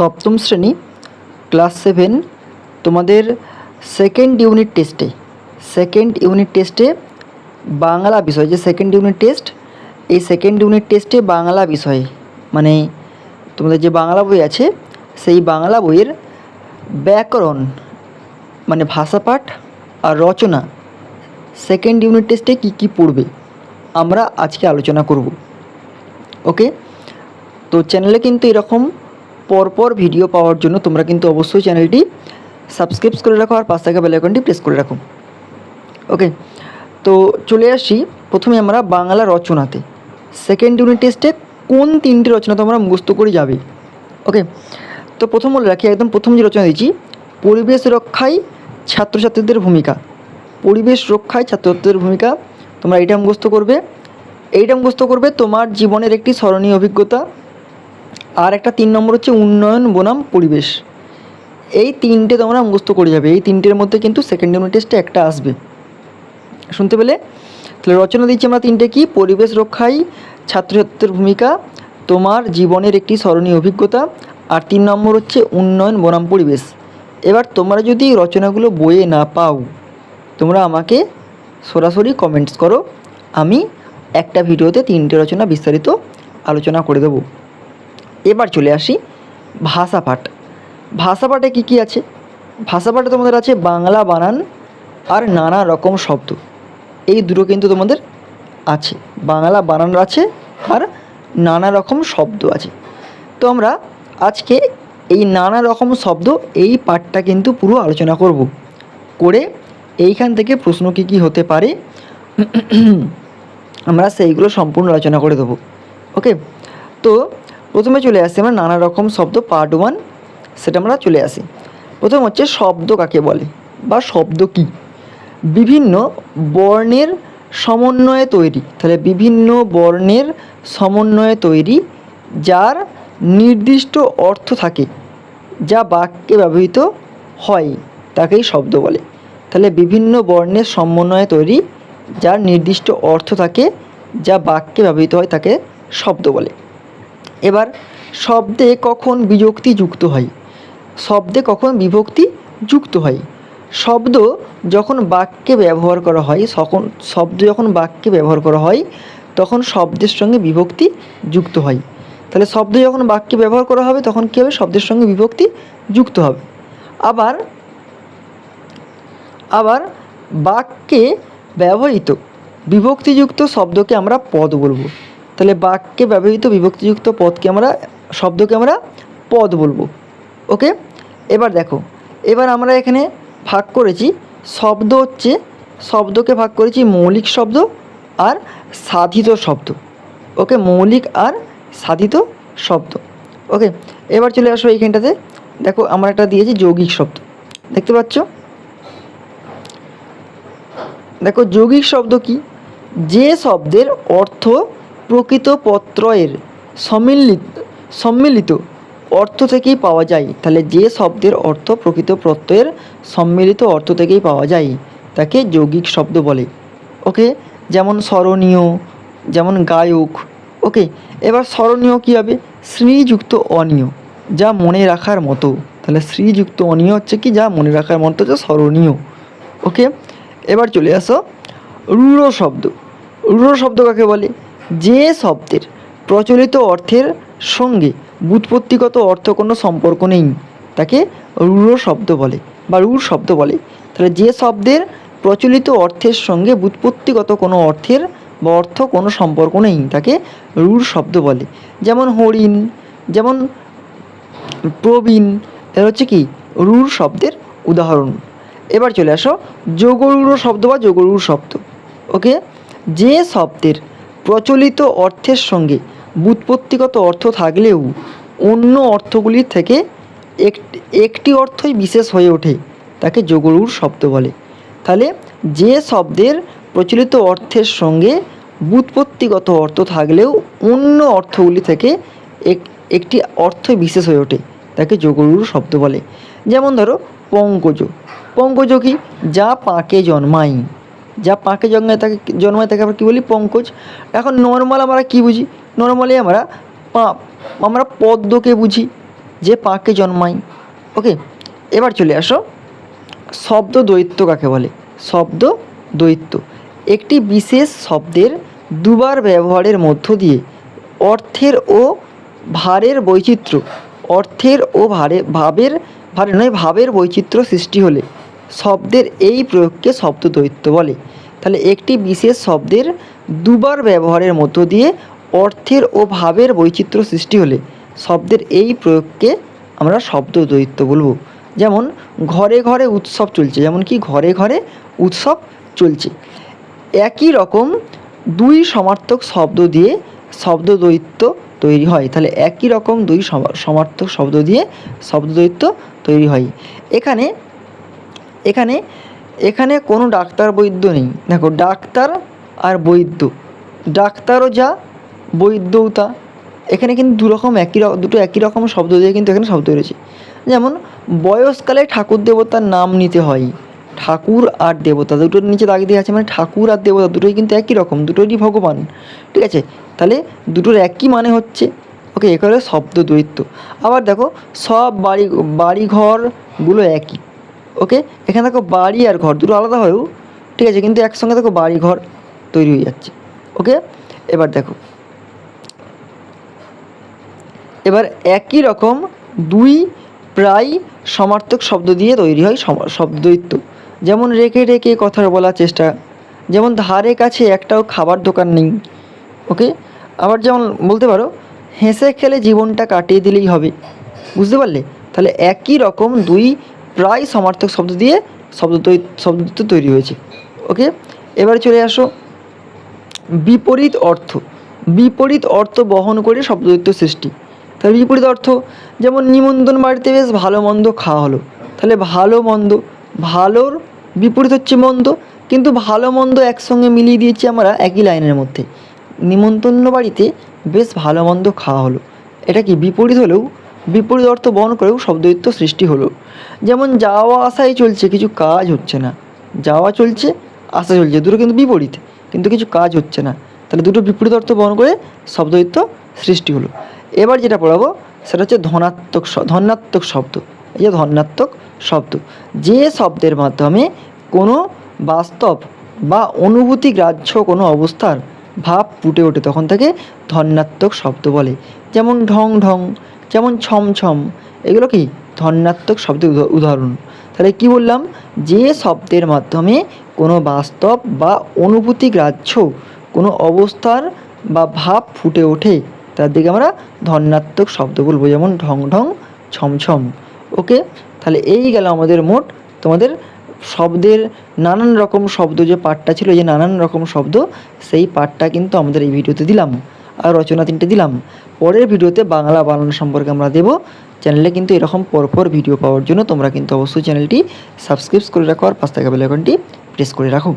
সপ্তম শ্রেণি class seven তোমাদের সেকেন্ড ইউনিট টেস্টে সেকেন্ড ইউনিট টেস্টে বাংলা বিষয়, যে সেকেন্ড ইউনিট টেস্ট এই সেকেন্ড ইউনিট টেস্টে বাংলা বিষয়ে মানে তোমাদের যে বাংলা বই আছে, সেই বাংলা বইয়ের ব্যাকরণ মানে ভাষাপাঠ আর রচনা সেকেন্ড ইউনিট টেস্টে কী কী পড়বে, আমরা আজকে আলোচনা করব। ওকে তো চ্যানেলে কিন্তু এরকম পরপর ভিডিও পাওয়ার জন্য তোমরা কিন্তু অবশ্যই চ্যানেলটি সাবস্ক্রাইব করে রাখো আর পাঁচ টাকা বেলাইকনটি প্রেস করে রাখো। ওকে তো চলে আসি, প্রথমে আমরা বাংলা রচনাতে। সেকেন্ড ইউনিট টেস্টে কোন তিনটি রচনা তোমরা মুখস্থ করে যাবে? ওকে তো প্রথম বলে রাখি, একদম প্রথম যে রচনা দিয়েছি, পরিবেশ রক্ষায় ছাত্রছাত্রীদের ভূমিকা। পরিবেশ রক্ষায় ছাত্রছাত্রীদের ভূমিকা, তোমরা এইটা মুখস্থ করবে। এইটা মুখস্থ করবে তোমার জীবনের একটি স্মরণীয় অভিজ্ঞতা আর একটা তিন নম্বর হচ্ছে উন্নয়ন বনাম পরিবেশ। এই তিনটে তোমরা মুখস্থ করে যাবে। এই তিনটের মধ্যে কিন্তু সেকেন্ড ইউনিট টেস্টে একটা আসবে। শুনতে পেলে? তাহলে রচনা দিচ্ছি আমরা তিনটে কি? পরিবেশ রক্ষায় ছাত্রছাত্রীদের ভূমিকা, তোমার জীবনের একটি স্মরণীয় অভিজ্ঞতা, আর তিন নম্বর হচ্ছে উন্নয়ন বনাম পরিবেশ। এবার তোমরা যদি রচনাগুলো বইয়ে না পাও, তোমরা আমাকে সরাসরি কমেন্টস করো। আমি একটা ভিডিওতে তিনটে রচনা বিস্তারিত আলোচনা করে দেবো। এবার চলে আসি ভাষাপাঠ ভাষাপাঠে কী কী আছে? ভাষাপাঠে তোমাদের আছে বাংলা বানান আর নানা রকম শব্দ। এই দুটো কিন্তু তোমাদের আছে। বাংলা বানান আছে আর নানা রকম শব্দ আছে। তো আমরা আজকে এই নানা রকম শব্দ এই পাঠটা কিন্তু পুরো আলোচনা করব। করে এইখান থেকে প্রশ্ন কী কী হতে পারে, আমরা সেইগুলো সম্পূর্ণ আলোচনা করে দেবো। ওকে? তো প্রথমে চলে আসি আমরা নানা রকম শব্দ পার্ট ওয়ান সেটা আমরা চলে আসি। প্রথম হচ্ছে শব্দ কাকে বলে বা শব্দ কি? বিভিন্ন বর্ণের সমন্বয়ে তৈরি, তাহলে বিভিন্ন বর্ণের সমন্বয়ে তৈরি, যার নির্দিষ্ট অর্থ থাকে, যা বাক্যে ব্যবহৃত হয়, তাকেই শব্দ বলে। তাহলে বিভিন্ন বর্ণের সমন্বয়ে তৈরি, যার নির্দিষ্ট অর্থ থাকে, যা বাক্যে ব্যবহৃত হয়, তাকে শব্দ বলে। এবার শব্দে কখন বিভক্তি যুক্ত হয়? শব্দে কখন বিভক্তি যুক্ত হয়? শব্দ যখন বাক্যে ব্যবহার করা হয় তখন শব্দ যখন বাক্যে ব্যবহার করা হয়, তখন শব্দের সঙ্গে বিভক্তি যুক্ত হয়। তাহলে শব্দ যখন বাক্যে ব্যবহার করা হবে, তখন কী হবে? শব্দের সঙ্গে বিভক্তি যুক্ত হবে। আবার আবার বাক্যে ব্যবহৃত বিভক্তিযুক্ত শব্দকে আমরা পদ বলব। তাহলে বাক্যে ব্যবহৃত বিভক্তিযুক্ত পদকে আমরা শব্দকে আমরা পদ বলব। ওকে? এবার দেখো, এবার আমরা এখানে ভাগ করেছি, শব্দ হচ্ছে, শব্দকে ভাগ করেছি মৌলিক শব্দ আর সাধিত শব্দ। ওকে? মৌলিক আর সাধিত শব্দ। ওকে? এবার চলে আসো এইখানটাতে। দেখো, আমরা একটা দিয়েছি যৌগিক শব্দ। দেখতে পাচ্ছ? দেখো, যৌগিক শব্দ কি? যে শব্দের অর্থ প্রকৃত পত্রয়ের সম্মিলিত সম্মিলিত অর্থ থেকেই পাওয়া যায়। তাহলে যে শব্দের অর্থ প্রকৃত প্রত্যয়ের সম্মিলিত অর্থ থেকেই পাওয়া যায়, তাকে যৌগিক শব্দ বলে। ওকে? যেমন স্মরণীয়, যেমন গায়ক। ওকে? এবার স্মরণীয় কী হবে? শ্রীযুক্ত অনীয়, যা মনে রাখার মতো। তাহলে শ্রীযুক্ত অনীয় হচ্ছে কি? যা মনে রাখার মতো হচ্ছে স্মরণীয়। ওকে? এবার চলে আসো রূঢ় শব্দ। রূঢ় শব্দ কাকে বলে? যে শব্দের প্রচলিত অর্থের সঙ্গে ব্যুৎপত্তিগত অর্থ কোনো সম্পর্ক নেই, তাকে রূঢ় শব্দ বলে বা রূঢ় শব্দ বলে। তাহলে যে শব্দের প্রচলিত অর্থের সঙ্গে ব্যুৎপত্তিগত কোনো অর্থের বা অর্থ কোনো সম্পর্ক নেই, তাকে রূঢ় শব্দ বলে। যেমন হরিণ, যেমন প্রবীণ এর হচ্ছে কি? রূঢ় শব্দের উদাহরণ। এবার চলে আসো, যোগরূঢ় শব্দ বা যোগরূঢ় শব্দ। ওকে? যে শব্দের প্রচলিত অর্থের সঙ্গে ব্যুৎপত্তিগত অর্থ থাকলেও অন্য অর্থগুলির থেকে একটি অর্থই বিশেষ হয়ে ওঠে, তাকে যোগরূঢ় শব্দ বলে। তাহলে যে শব্দের প্রচলিত অর্থের সঙ্গে ব্যুৎপত্তিগত অর্থ থাকলেও অন্য অর্থগুলি থেকে এক একটি অর্থই বিশেষ হয়ে ওঠে, তাকে যোগরূঢ় শব্দ বলে। যেমন ধরো, পঙ্কজ। পঙ্কজ কি? যা পাকে জন্মায়। যা পাকে জন্মায় তাকে জন্মায় তাকে আমরা কী বলি? পঙ্কজ। এখন নর্মাল আমরা কী বুঝি? নর্মালি আমরা পা আমরা পদ্মকে বুঝি, যে পাকে জন্মায়। ওকে এবার চলে আসো। শব্দ দ্বৈত্ব কাকে বলে? শব্দ দ্বৈত্ব একটি বিশেষ শব্দের দুবার ব্যবহারের মধ্য দিয়ে অর্থের ও ভারের বৈচিত্র্য, অর্থের ও ভারে ভাবের ভারে নয়, ভাবের বৈচিত্র্য সৃষ্টি হলে শব্দের এই প্রয়োগকে শব্দ দ্বৈত্ব বলে। তাহলে একটি বিশেষ শব্দের দুবার ব্যবহারের মধ্য দিয়ে অর্থের ও ভাবের বৈচিত্র্য সৃষ্টি হলে শব্দের এই প্রয়োগকে আমরা শব্দ দ্বৈত্ব বলব। যেমন, ঘরে ঘরে উৎসব চলছে, যেমন কি ঘরে ঘরে উৎসব চলছে। একই রকম দুই সমার্থক শব্দ দিয়ে শব্দ দ্বৈত্ব তৈরি হয়। তাহলে একই রকম দুই সমা- সমার্থক শব্দ দিয়ে শব্দ দ্বৈত্ব তৈরি হয়। এখানে এখানে এখানে কোনো ডাক্তার বৈদ্য নেই। দেখো, ডাক্তার আর বৈদ্য। ডাক্তারও যা, বৈদ্যও তা। এখানে কিন্তু দু রকম একই দুটো একই রকম শব্দ দিয়ে কিন্তু এখানে শব্দ রয়েছে। যেমন, বয়সকালে ঠাকুর দেবতার নাম নিতে হয়। ঠাকুর আর দেবতা, দুটোর নিচে দাগ দিয়ে আছে মানে ঠাকুর আর দেবতা দুটোই কিন্তু একই রকম, দুটোরই ভগবান। ঠিক আছে? তাহলে দুটোর একই মানে হচ্ছে, ওকে এখানে শব্দ দ্বৈত্ব আবার দেখো, সব বাড়ি, বাড়িঘরগুলো একই। ওকে? এখানে দেখো বাড়ি আর ঘর, দুটো আলাদা হয়েও ঠিক আছে, কিন্তু একসঙ্গে দেখো বাড়ি, ঘর তৈরি হয়ে যাচ্ছে। ওকে? এবার দেখো। এবার একই রকম দুই প্রায় সমার্থক শব্দ দিয়ে তৈরি হয় শব্দদ্বৈত্ব যেমন রেখে রেখে কথা বলার চেষ্টা, যেমন ধারে কাছে একটাও খাবার দোকান নেই। ওকে? আবার যেমন বলতে পারো, হেসে খেলে জীবনটা কাটিয়ে দিলেই হবে। বুঝতে পারলে? তাহলে একই রকম দুই প্রায় সমার্থক শব্দ দিয়ে শব্দ শব্দদ্বৈত্ব তৈরি হয়েছে। ওকে এবারে চলে আসো। বিপরীত অর্থ। বিপরীত অর্থ বহন করে শব্দদ্বৈত সৃষ্টি। তাহলে বিপরীত অর্থ, যেমন নিমন্ত্রণ বাড়িতে বেশ ভালো মন্দ খাওয়া হলো। তাহলে ভালো মন্দ, ভালোর বিপরীত হচ্ছে মন্দ, কিন্তু ভালো মন্দ একসঙ্গে মিলিয়ে দিয়েছি আমরা একই লাইনের মধ্যে। নিমন্ত্রণ বাড়িতে বেশ ভালো মন্দ খাওয়া হলো। এটা কি বিপরীত হলেও বিপরীত অর্থ বহন করেও শব্দদ্বৈত সৃষ্টি হলো। যেমন যাওয়া আসাই চলছে, কিছু কাজ হচ্ছে না। যাওয়া চলছে, আসা চলছে, দুটো কিন্তু বিপরীত, কিন্তু কিছু কাজ হচ্ছে না। তাহলে দুটো বিপরীত অর্থ বহন করে শব্দদ্বৈত সৃষ্টি হলো। এবার যেটা পড়াবো, সেটা হচ্ছে ধনাত্মক ধনাত্মক শব্দ। এই যে ধনাত্মক শব্দ, যে শব্দের মাধ্যমে কোনো বাস্তব বা অনুভূতি গ্রাহ্য কোনো অবস্থার ভাব ফুটে ওঠে, তখন তাকে ধন্যাত্মক শব্দ বলে। যেমন ঢং ঢং যেমন ছম ছম, এগুলো কি? ধন্যাত্মক শব্দের উদাহরণ। তাহলে কি বললাম? যে শব্দের মাধ্যমে কোনো বাস্তব বা অনুভূতি গ্রাহ্য কোনো অবস্থার বা ভাব ফুটে ওঠে, তার দিকে আমরা ধন্যাত্মক শব্দ বলব, যেমন ঢং ঢং ছমছম ওকে? তাহলে এই গেল আমাদের মোট, তোমাদের শব্দের নানান রকম শব্দ, যে পাঠটা ছিল, যে নানান রকম শব্দ, সেই পাঠটা কিন্তু আমাদের এই ভিডিওতে দিলাম। আর রচনা তিনটে দিলাম। পরের ভিডিওতে বাংলা বানানো সম্পর্কে আমরা দেব। চ্যানেলে কিন্তু এরকম পরপর ভিডিও পাওয়ার জন্য তোমরা কিন্তু অবশ্যই চ্যানেলটি সাবস্ক্রাইব করে রাখো আর পাঁচ টাকা বেলাকনটি প্রেস করে রাখো।